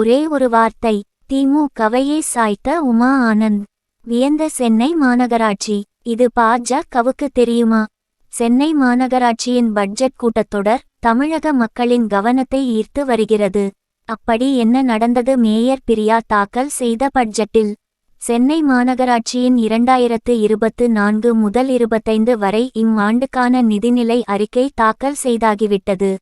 ஒரே ஒரு வார்த்தை திமுகவையே சாய்த்த உமா ஆனந்த். வியந்த சென்னை மாநகராட்சி இது பாஜகவுக்கு தெரியுமா? சென்னை மாநகராட்சியின் பட்ஜெட் கூட்டத்தொடர் தமிழக மக்களின் கவனத்தை ஈர்த்து வருகிறது. அப்படி என்ன நடந்தது? மேயர் பிரியா தாக்கல் செய்த பட்ஜெட்டில். சென்னை மாநகராட்சியின் இரண்டாயிரத்து இருபத்து நான்கு முதல் இருபத்தைந்து வரை இம்மாண்டுக்கான நிதிநிலை அறிக்கை தாக்கல் செய்தாகிவிட்டது.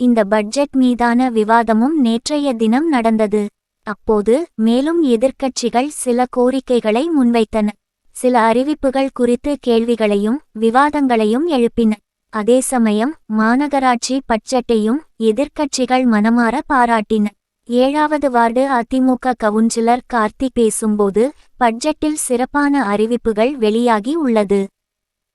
இந்த பட்ஜெட் மீதான விவாதமும் நேற்றைய தினம் நடந்தது. அப்போது மேலும் எதிர்க்கட்சிகள் சில கோரிக்கைகளை முன்வைத்தன. சில அறிவிப்புகள் குறித்து கேள்விகளையும் விவாதங்களையும் எழுப்பின. அதே சமயம் மாநகராட்சி பட்ஜெட்டையும் எதிர்க்கட்சிகள் மனமாற பாராட்டின. ஏழாவது வார்டு அதிமுக கவுன்சிலர் கார்த்தி பேசும்போது பட்ஜெட்டில் சிறப்பான அறிவிப்புகள் வெளியாகி உள்ளது.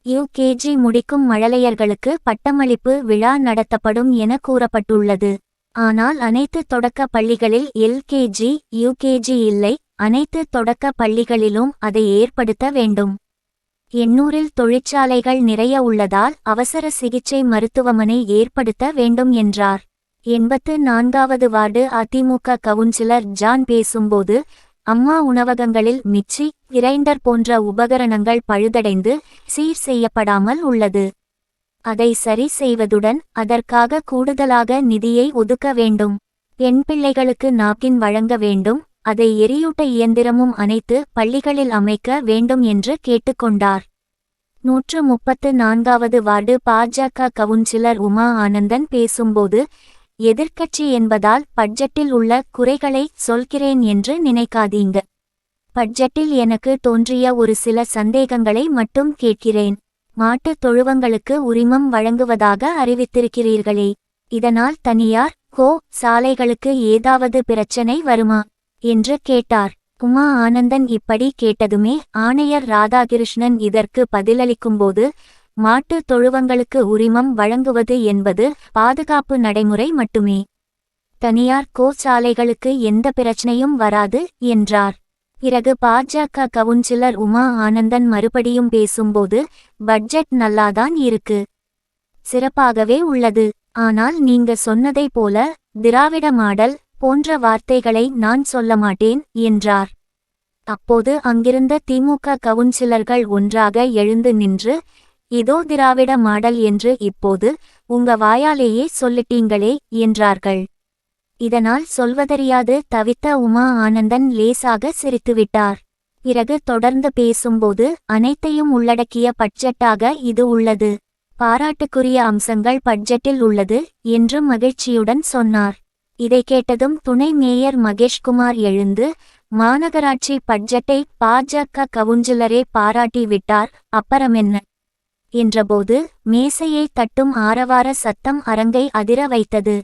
யுகேஜி முடிக்கும் மழலையர்களுக்கு பட்டமளிப்பு விழா நடத்தப்படும் என கூறப்பட்டுள்ளது. ஆனால் அனைத்து தொடக்க பள்ளிகளில் எல்கேஜி யுகேஜி இல்லை. அனைத்து தொடக்க பள்ளிகளிலும் அதை ஏற்படுத்த வேண்டும். எண்ணூரில் தொழிற்சாலைகள் நிறைய உள்ளதால் அவசர சிகிச்சை மருத்துவமனை ஏற்படுத்த வேண்டும் என்றார். எண்பத்து நான்காவது வார்டு அதிமுக கவுன்சிலர் ஜான் பேசும்போது அம்மா உணவகங்களில் மிக்சி கிரைண்டர் போன்ற உபகரணங்கள் பழுதடைந்து சீர் செய்யப்படாமல் உள்ளது. அதை சரி செய்வதுடன் அதற்காக கூடுதலாக நிதியை ஒதுக்க வேண்டும். பெண் பிள்ளைகளுக்கு நாப்கின் வழங்க வேண்டும். அதை எரியூட்ட இயந்திரமும் அனைத்து பள்ளிகளில் அமைக்க வேண்டும் என்று கேட்டுக்கொண்டார். நூற்று முப்பத்து நான்காவது வார்டு பாஜக கவுன்சிலர் உமா ஆனந்தன் பேசும்போது எதிர்க்கட்சி என்பதால் பட்ஜெட்டில் உள்ள குறைகளை சொல்கிறேன் என்று நினைக்காதீங்க. பட்ஜெட்டில் எனக்கு தோன்றிய ஒரு சில சந்தேகங்களை மட்டும் கேட்கிறேன். மாட்டுத் தொழுவங்களுக்கு உரிமம் வழங்குவதாக அறிவித்திருக்கிறீர்களே. இதனால் தனியார் கோ சாலைகளுக்கு ஏதாவது பிரச்சனை வருமா? என்று கேட்டார். உமா ஆனந்தன் இப்படி கேட்டதுமே ஆணையர் ராதாகிருஷ்ணன் இதற்கு பதிலளிக்கும்போது மாட்டு தொழுவங்களுக்கு உரிமம் வழங்குவது என்பது பாதுகாப்பு நடைமுறை மட்டுமே. தனியார் கோ சாலைகளுக்கு எந்த பிரச்சனையும் வராது என்றார். பிறகு பாஜக கவுன்சிலர் உமா ஆனந்தன் மறுபடியும் பேசும்போது பட்ஜெட் நல்லாதான் இருக்கு. சிறப்பாகவே உள்ளது. ஆனால் நீங்க சொன்னதை போல திராவிட மாடல் போன்ற வார்த்தைகளை நான் சொல்ல மாட்டேன் என்றார். அப்போது அங்கிருந்த திமுக கவுன்சிலர்கள் ஒன்றாக எழுந்து நின்று இதோ திராவிட மாடல் என்று இப்போது உங்க வாயாலேயே சொல்லிட்டீங்களே என்றார்கள். இதனால் சொல்வதறியாது தவித்த உமா ஆனந்தன் லேசாக சிரித்துவிட்டார். பிறகு தொடர்ந்து பேசும்போது அனைத்தையும் உள்ளடக்கிய பட்ஜெட்டாக இது உள்ளது. பாராட்டுக்குரிய அம்சங்கள் பட்ஜெட்டில் உள்ளது என்று மகிழ்ச்சியுடன் சொன்னார். இதை கேட்டதும் துணை மேயர் மகேஷ்குமார் எழுந்து மாநகராட்சி பட்ஜெட்டை பாஜக கவுன்சிலரே பாராட்டி விட்டார் அப்புறமென்ன என்றபோது மேசையை தட்டும் ஆரவார சத்தம் அரங்கை அதிர வைத்தது.